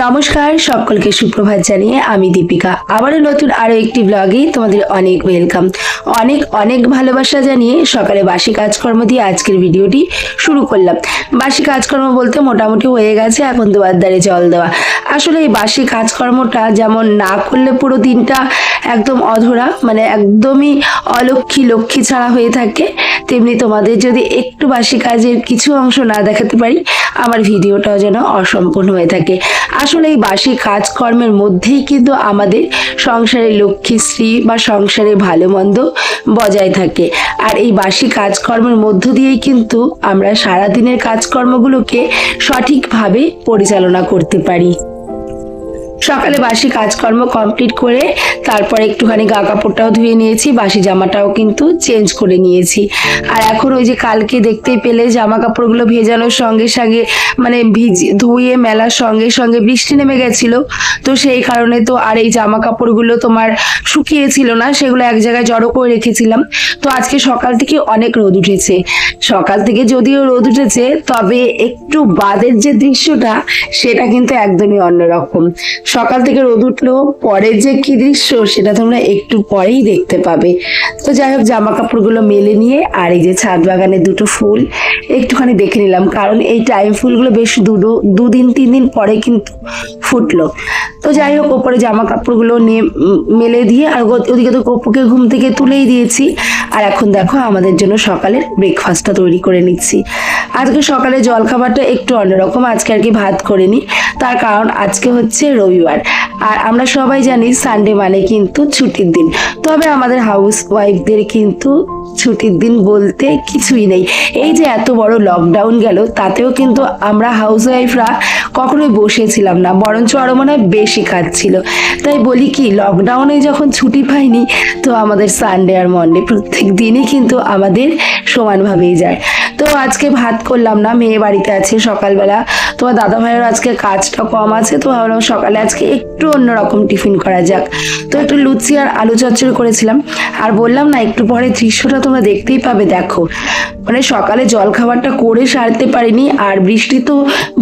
নমস্কার, সকলকে সুপ্রভাত জানিয়ে আমি দীপিকা। আবারও নতুন আরও একটি ব্লগে তোমাদের অনেক ওয়েলকাম অনেক অনেক ভালোবাসা জানিয়ে সকালে বাসি কাজকর্ম দিয়ে আজকের ভিডিওটি শুরু করলাম। বাসি কাজকর্ম বলতে মোটামুটি হয়ে গেছে, এখন দুয়ার দ্বারে জল দেওয়া। আসলে এই বাসি কাজকর্মটা যেমন না করলে পুরো দিনটা একদম অধরা মানে একদমই অলক্ষী লক্ষ্মী ছাড়া হয়ে থাকে। তেমনি তোমাদের যদি একটু বাসি কাজের কিছু অংশ না দেখাতে পারি, আমার ভিডিওটাও যেন অসম্পূর্ণ হয়ে থাকে। আসলে এই বাসি কাজকর্মের মধ্যেই কিন্তু আমাদের সংসারে লক্ষ্মীশ্রী বা সংসারে ভালো মন্দ বজায় থাকে। আর এই বাসি কাজকর্মের মধ্য দিয়েই কিন্তু আমরা সারাদিনের কাজকর্মগুলোকে সঠিকভাবে পরিচালনা করতে পারি। সকালে বাসি কাজকর্ম কমপ্লিট করে তারপর একটুখানি গা কাপড়টাও ধুয়ে নিয়েছি, বাসি জামাটাও কিন্তু চেঞ্জ করে নিয়েছি। আর এখন ওই যে কালকে দেখতেই পেলে জামা কাপড়গুলো ভেজানোর সঙ্গে সঙ্গে মানে ভিজ, ধুয়ে মেলার সঙ্গে সঙ্গে বৃষ্টি নেমে গেছিল। তো সেই কারণে তো আর এই জামা কাপড়গুলো তোমার শুকিয়েছিল না, সেগুলো এক জায়গায় জড়ো করে রেখেছিলাম। তো আজকে সকাল থেকে অনেক রোদ উঠেছে। সকাল থেকে যদিও রোদ উঠেছে, তবে একটু বাদের যে দৃশ্যটা, সেটা কিন্তু একদমই অন্যরকম। সকাল থেকে রোদ উঠল পরের যে কি দৃশ্য সেটা তোমরা একটু পরেই দেখতে পাবে। তো যাই হোক জামা কাপড়গুলো মেলে নিয়ে আর এই যে ছাদ বাগানে দুটো ফুল একটুখানি দেখে নিলাম, কারণ এই টাইম ফুলগুলো বেশ দুটো দুদিন, তিন দিন পরে কিন্তু ফুটলো। তো যাই হোক, ওপরে জামা কাপড়গুলো নিয়ে মেলে দিয়ে আর ওদিকে তো কপুকে ঘুম থেকে তুলেই দিয়েছি। আর এখন দেখো, আমাদের জন্য সকালের ব্রেকফাস্টটা তৈরি করে নিচ্ছি। আজকে সকালে জলখাবারটা একটু অন্যরকম, আজকে আর কি ভাত করিনি। তার কারণ আজকে হচ্ছে রবিবার। আর আমরা সবাই জানি সানডে মানে কিন্তু ছুটির দিন। তবে আমাদের হাউস ওয়াইফদের কিন্তু ছুটির দিন বলতে কিছুই নেই। এই যে এত বড় লকডাউন গেল, তাতেও কিন্তু আমরা হাউস ওয়াইফরা কখনোই বসেছিলাম না, বরঞ্চ আরও মনে হয় বেশি কাজ ছিল তাই বলি কি লকডাউনে যখন ছুটি পাইনি, তো আমাদের সানডে আর মন্ডে প্রত্যেক দিনই কিন্তু আমাদের সমানভাবেই যায়। তো আজকে ভাত করলাম না, মেয়ে বাড়িতে আছে সকালবেলা। তোমার দাদা ভাইয়ের আজকে কাজটা কম আছে, তো ভাবলাম সকালে আজকে একটু অন্যরকম টিফিন করা যাক। তো একটু লুচি আর আলু চচ্চড়ি করেছিলাম, আর বললাম না, একটু পরে দৃশ্যটা তোমরা দেখতেই পাবে, দেখো। মানে সকালে জল খাবারটা করে সারতে পারিনি, আর বৃষ্টি তো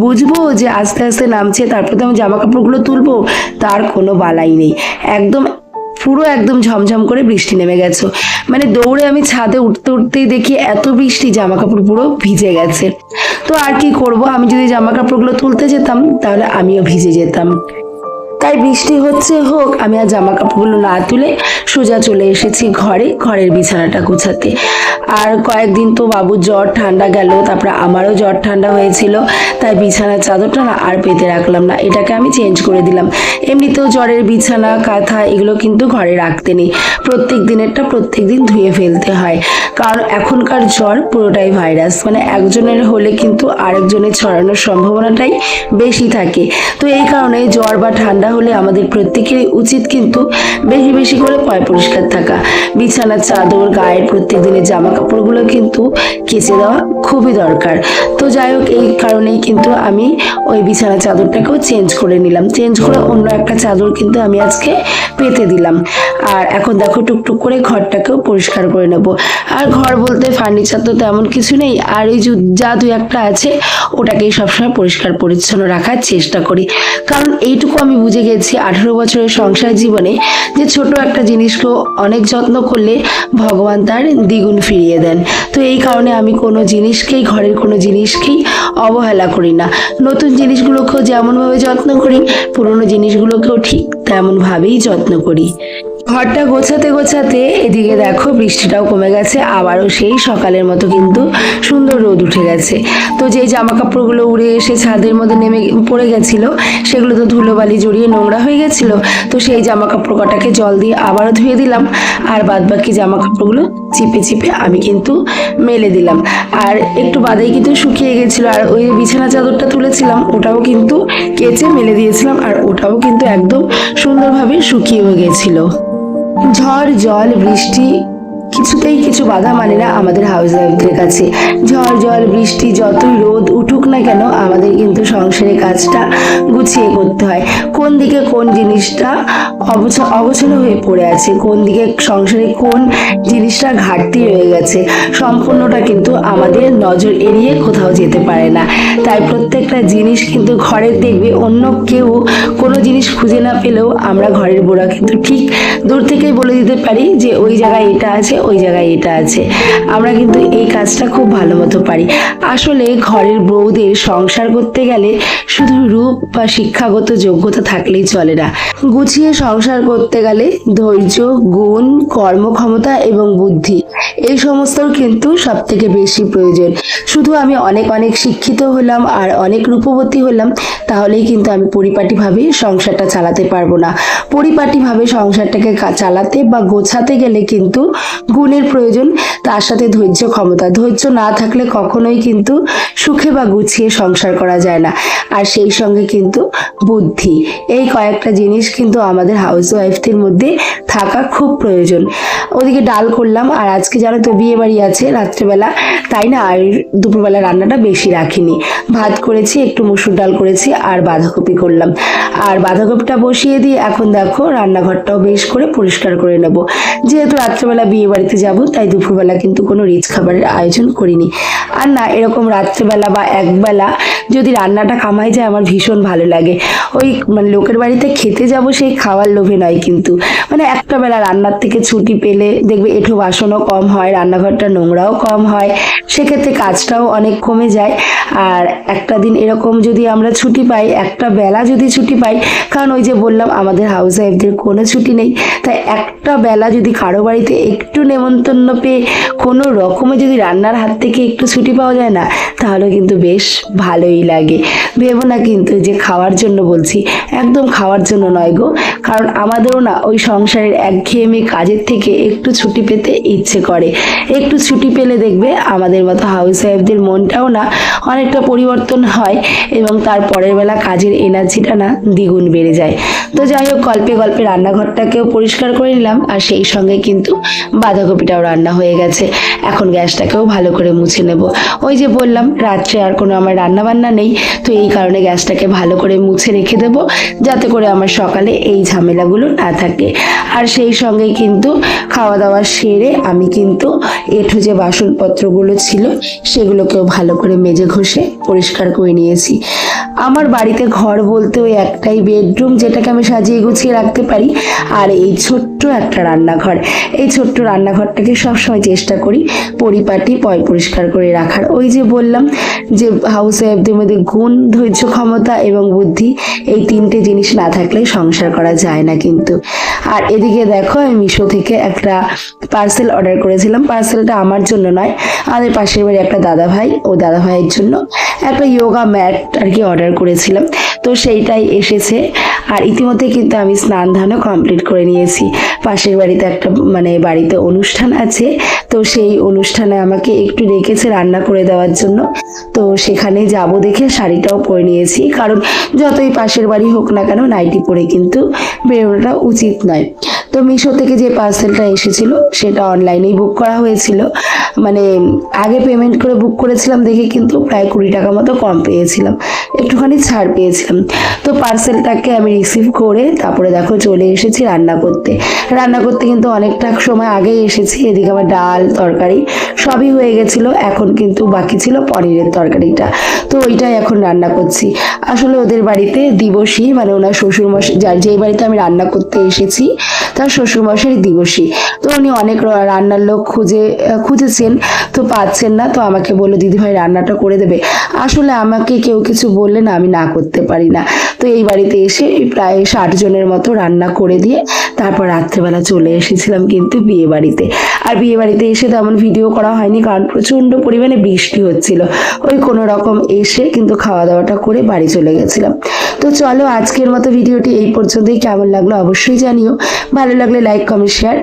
বুঝব যে আস্তে আস্তে নামছে, তারপর তো আমি জামা কাপড়গুলো তুলবো, তার কোনো বালাই নেই। একদম পুরো একদম ঝমঝম করে বৃষ্টি নেমে গেছে। মানে দৌড়ে আমি ছাদে উঠতে উঠতেই দেখি এত বৃষ্টি জামা কাপড় পুরো ভিজে গেছে। তো আর কি করব? আমি যদি জামা কাপড়গুলো তুলতে যেতাম, তাহলে আমিও ভিজে যেতাম। তাই বৃষ্টি হচ্ছে হোক, আমি আর জামা কাপড়গুলো না তুলে সোজা চলে এসেছি ঘরে, ঘরের বিছানাটা গুছাতে। আর কয়েকদিন তো বাবুর জ্বর ঠান্ডা গেল, তারপরে আমারও জ্বর ঠান্ডা হয়েছিল, তাই বিছানার চাদরটা না আর পেতে রাখলাম না, এটাকে আমি চেঞ্জ করে দিলাম। এমনিতেও জ্বরের বিছানা, কাঁথা, এগুলো কিন্তু ঘরে রাখতে নেই, প্রত্যেক দিনেরটা প্রত্যেক দিন ধুয়ে ফেলতে হয়, কারণ এখনকার জ্বর পুরোটাই ভাইরাস মানে একজনের হলে কিন্তু আরেকজনের ছড়ানোর সম্ভাবনাটাই বেশি থাকে। তো এই কারণে জ্বর বা ঠান্ডা হলে আমাদের প্রত্যেকেরই উচিত কিন্তু বেশি বেশি করে পয় পরিষ্কার থাকা। বিছানার চাদর, গায়ের প্রত্যেক দিনের জামা কাপড়গুলো কিন্তু কেচে দেওয়া খুবই দরকার। তো যাই হোক, এই কারণেই কিন্তু আমি ওই বিছানা চাদরটাকেও চেঞ্জ করে নিলাম। চেঞ্জ করে অন্য একটা চাদর কিন্তু আমি আজকে পেতে দিলাম। আর এখন দেখো টুকটুক করে ঘরটাকেও পরিষ্কার করে নেব। আর ঘর বলতে ফার্নিচার তো তেমন কিছু নেই। আর যে যা দু একটা আছে, ওটাকেই সবসময় পরিষ্কার পরিচ্ছন্ন রাখার চেষ্টা করি। কারণ এইটুকু আমি বুঝে গেছি আঠেরো বছরের সংসার জীবনে যে ছোট একটা জিনিসকেও অনেক যত্ন করলে ভগবান তার দ্বিগুণ ফিরিয়ে দেন। তো এই কারণে আমি কোনো জিনিসকেই, ঘরের কোনো জিনিসকেই অবহেলা করি না। নতুন জিনিসগুলোকেও যেমনভাবে যত্ন করি, পুরনো জিনিসগুলোকেও ঠিক তেমনভাবেই যত্ন করি। ঘরটা গোছাতে গোছাতে এদিকে দেখো বৃষ্টিটাও কমে গেছে, আবারও সেই সকালের মতো কিন্তু সুন্দর রোদ উঠে গেছে। তো যেই জামা কাপড়গুলো উড়ে এসে ছাদের মধ্যে নেমে পড়ে গেছিল, সেগুলো তো ধুলোবালি জড়িয়ে নোংরা হয়ে গেছিল, তো সেই জামা কাপড় কটাকে জল দিয়ে আবারও ধুয়ে দিলাম, আর বাদ বাকি জামা কাপড়গুলো চিপে চিপে আমি কিন্তু মেলে দিলাম। আর একটু বাদেই কিন্তু শুকিয়ে গেছিল, আর ওই বিছানা চাদরটা তুলেছিলাম, ওটাও কিন্তু কেচে মেলে দিয়েছিলাম, আর ওটাও কিন্তু একদম সুন্দরভাবে শুকিয়েও গেছিল। ঝড়, জল, বৃষ্টি, কিছুতেই কিছু বাধা মানে না আমাদের হাউস ওয়াইফদের কাছে। ঝড়, জল, বৃষ্টি যতই রোদ উঠুক না কেন আমাদের কিন্তু সংসারের কাজটা গুছিয়ে করতে হয়। কোন দিকে কোন জিনিসটা অবছ- অগোছালো হয়ে পড়ে আছে, কোন দিকে সংসারে কোন জিনিসটা ঘাটতি রয়ে গেছে, সম্পূর্ণটা কিন্তু আমাদের নজর এড়িয়ে কোথাও যেতে পারে না। তাই প্রত্যেকটা জিনিস কিন্তু ঘরের দেখবে, অন্য কেউ কোনো জিনিস খুঁজে না পেলেও আমরা ঘরের বোড়া কিন্তু ঠিক দূর থেকেই বলে দিতে পারি যে ওই জায়গায় এটা আছে, ওই জায়গায় এটা আছে। আমরা কিন্তু এই কাজটা খুব ভালো মতো পারি। আসলে ঘরের বউদের সংসার করতে গেলে শুধু রূপ বা শিক্ষাগত যোগ্যতা থাকলেই চলে না। গুছিয়ে সংসার করতে গেলে ধৈর্য, গুণ, কর্মক্ষমতা এবং বুদ্ধি, এই সমস্তর কিন্তু সব থেকে বেশি প্রয়োজন। শুধু আমি অনেক অনেক শিক্ষিত হলাম আর অনেক রূপবতী হলাম, তাহলেই কিন্তু আমি পরিপাটিভাবে সংসারটা চালাতে পারব না। পরিপাটিভাবে সংসারটাকে চালাতে বা গোছাতে গেলে কিন্তু গুণের প্রয়োজন, তার সাথে ধৈর্য ক্ষমতা। ধৈর্য না থাকলে কখনোই কিন্তু সুখে বা গুছিয়ে সংসার করা যায় না। আর সেই সঙ্গে কিন্তু বুদ্ধি। এই কয়েকটা জিনিস কিন্তু আমাদের হাউস ওয়াইফদের মধ্যে থাকা খুব প্রয়োজন। ওদিকে ডাল করলাম, আর আজকে জানো তো বিয়ে বাড়ি আছে রাত্রেবেলা, তাই না? আর দুপুরবেলা রান্নাটা বেশি রাখিনি। ভাত করেছি, একটু মুসুর ডাল করেছি, আর বাঁধাকপি করলাম। আর বাঁধাকপিটা বসিয়ে দিয়ে এখন দেখো রান্নাঘরটাও বেশ করে পরিষ্কার করে নেব। যেহেতু রাত্রেবেলা বিয়ে বাড়িতে যাব, তাই দুপুরবেলা কিন্তু কোনো রিচ খাবারের আয়োজন করিনি। আর না, এরকম রাত্রেবেলা বা একবেলা যদি রান্নাটা কামাই যায়, আমার ভীষণ ভালো লাগে। ওই মানে লোকের বাড়িতে খেতে যাব সেই খাওয়ার লোভে নয় কিন্তু। মানে একটা বেলা রান্নার থেকে ছুটি পেলে দেখবে এঁঠো বাসনও কম হয়, রান্নাঘরটা নোংরাও কম হয়, সেক্ষেত্রে কাজটাও অনেক কমে যায়। আর একটা দিন এরকম যদি আমরা ছুটি পাই, একটা বেলা যদি ছুটি পাই, কারণ ওই যে বললাম আমাদের হাউস ওয়াইফদের কোনো ছুটি নেই, তাই একটা বেলা যদি কারও বাড়িতে একটু নেমন্তন্ন পেয়ে কোনো রকমে যদি রান্নার হাত থেকে একটু ছুটি পাওয়া যায় না, তাহলে কিন্তু বেশ ভালোই লাগে। ভেবো না কিন্তু যে খাওয়ার জন্য বলছি, একদম খাওয়ার জন্য নয় গো। কারণ আমাদেরও না ওই সংসারের একঘেয়েমি কাজের থেকে একটু ছুটি পেতে ইচ্ছে করে। একটু ছুটি পেলে দেখবে আমাদের মতো হাউস ওয়াইফদের মনটাও না অনেকটা পরিবর্তন হয় এবং তার পরের বেলা কাজের এনার্জিটা না দ্বিগুণ বেড়ে যায়। তো যাই হোক, গল্পে গল্পে রান্নাঘরটাকেও পরিষ্কার করে নিলাম আর সেই সঙ্গে কিন্তু বাঁধাকপিটাও রান্না হয়ে গেছে। এখন গ্যাসটাকেও ভালো করে মুছে নেব। ওই যে বললাম, রাত্রে আর কোনো আমার রান্না বান্না নেই, তো এই কারণে গ্যাসটাকে ভালো করে মুছে রেখে দেব যাতে করে আমার সকালে এই ঝামেলাগুলো না থাকে। আর সেই সঙ্গে কিন্তু খাওয়া দাওয়া সেরে আমি কিন্তু এঠো যে বাসনপত্রগুলো ছিল, সেগুলোকেও ভালো করে মেজে ঘষে পরিষ্কার করে নিয়েছি। আমার বাড়িতে ঘর বলতে ওই একটাই বেডরুম যেটাকে আমি সাজিয়ে গুছিয়ে রাখতে পারি, আর এই ছোট্ট একটা রান্নাঘর। এই ছোট্ট রান্নাঘরটাকে সবসময় চেষ্টা করি পরিপাটি, পয় পরিষ্কার করে রাখার। ওই যে বললাম যে হাউস ওয়াইফদের মধ্যে গুণ, ধৈর্য, ক্ষমতা এবং বুদ্ধি, এই তিনটে জিনিস না থাকলে সংসার করা যায় না কিন্তু। আর এদিকে দেখো, আমি মিশো থেকে একটা পার্সেল অর্ডার করেছিলাম। পার্সেলটা আমার জন্য নয়, আমাদের পাশের বাড়ি একটা দাদা ভাই ও দাদা ভাইয়ের জন্য একটা যোগা ম্যাট আর কি অর্ডার করেছিলাম। তো সেইটাই এসেছে। আর ইতিমধ্যে কিন্তু আমি স্নান ধানও কমপ্লিট করে নিয়েছি। পাশের বাড়িতে একটা মানে বাড়িতে অনুষ্ঠান আছে। তো সেই অনুষ্ঠানে আমাকে একটু রেখেছে রান্না করে দেওয়ার জন্য। তো সেখানে যাব দেখে শাড়িটাও পরে নিয়েছি। কারণ যতই পাশের বাড়ি হোক না কেন, নাইটি পরে কিন্তু বেরোনোটা উচিত নয়। তো মিশো থেকে যে পার্সেলটা এসেছিল, সেটা অনলাইনেই বুক করা হয়েছিল। মানে আগে পেমেন্ট করে বুক করেছিলাম দেখে কিন্তু প্রায় কুড়ি টাকা মতো কম পেয়েছিলাম। একটুখানি ছাড় পেয়েছিলাম। তো পার্সেলটাকে আমি রিসিভ করে তারপরে দেখো চলে এসেছি রান্না করতে। রান্না করতে কিন্তু অনেকটা সময় আগেই এসেছি, এদিকে আমার ডাল, তরকারি সবই হয়ে গেছিল। এখন কিন্তু বাকি ছিল পনিরের তরকারিটা। তো ওইটাই এখন রান্না করছি। আসলে ওদের বাড়িতে দিবসী মানে ওনার শ্বশুর মশাই যার যেই বাড়িতে আমি রান্না করতে এসেছি তার শ্বশুর মশাই দিবসী। তো উনি অনেক রান্নার লোক খুঁজে খুঁজেছেন, তো পাচ্ছেন না, তো আমাকে বলল, দিদিভাই, রান্নাটা করে দেবে। আসলে আমাকে কেউ কিছু বললে না, আমি না করতে পারি না। তো এই বাড়িতে এসে প্রায় ষাট জনের মতো রান্না করে দিয়ে তারপর রাত্রেবেলা চলে এসেছিলাম কিন্তু বিয়ে বাড়িতে। আর বিয়ে বাড়িতে এসে তেমন ভিডিও করা হয়নি, কারণ প্রচণ্ড পরিমাণে বৃষ্টি হচ্ছিল। ওই কোনো রকম এসে কিন্তু খাওয়া দাওয়াটা করে বাড়ি চলে গেছিলাম। তো চলো আজকের মতো ভিডিওটি এই পর্যন্তই। কেমন লাগল অবশ্যই জানিও। ভালো লাগলে লাইক কমেন্ট শেয়ার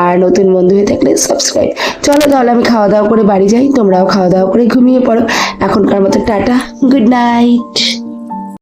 আর নতুন বন্ধু হয়ে থাকলে সাবস্ক্রাইব চলো তাহলে আমি খাওয়া দাওয়া করে বাড়ি যাই। তোমরাও খাওয়া দাওয়া করে ঘুমিয়ে পড়ো। এখনকার মতো টাটা গুড নাইট